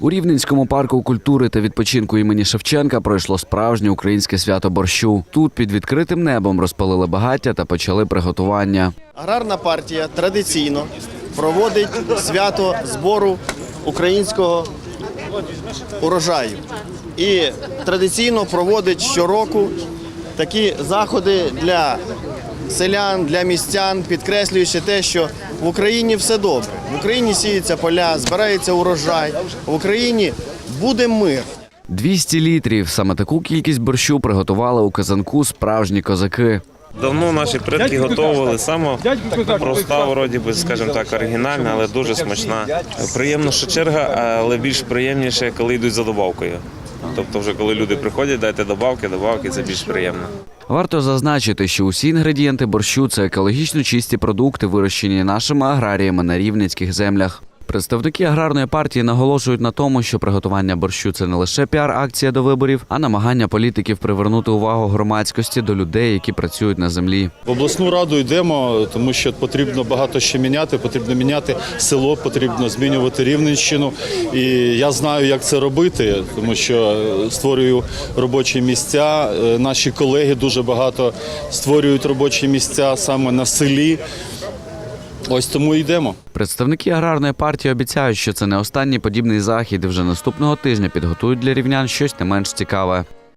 У Рівненському парку культури та відпочинку імені Шевченка пройшло справжнє українське свято борщу. Тут під відкритим небом розпалили багаття та почали приготування. Аграрна партія традиційно проводить свято збору українського урожаю і традиційно проводить щороку такі заходи для селян, для містян, підкреслюючи те, що в Україні все добре. В Україні сіються поля, збирається урожай, в Україні буде мир. 200 літрів. Саме таку кількість борщу приготували у казанку справжні козаки. Давно наші предки готували саме проста, вроді би, скажімо так, оригінальна, але дуже смачна. Приємно, що черга, але більш приємніше, коли йдуть за добавкою. Тобто, вже коли люди приходять, дайте добавки, добавки це більш приємно. Варто зазначити, що усі інгредієнти борщу це екологічно чисті продукти, вирощені нашими аграріями на рівненських землях. Представники аграрної партії наголошують на тому, що приготування борщу це не лише піар-акція до виборів, а намагання політиків привернути увагу громадськості до людей, які працюють на землі. В обласну раду йдемо, тому що потрібно багато що міняти. Потрібно міняти село, потрібно змінювати Рівненщину. І я знаю, як це робити, тому що створюю робочі місця. Е, Наші колеги дуже багато створюють робочі місця саме на селі. Ось тому і йдемо. Представники аграрної партії обіцяють, що це не останній подібний захід. і Вже наступного тижня підготують для рівнян щось не менш цікаве.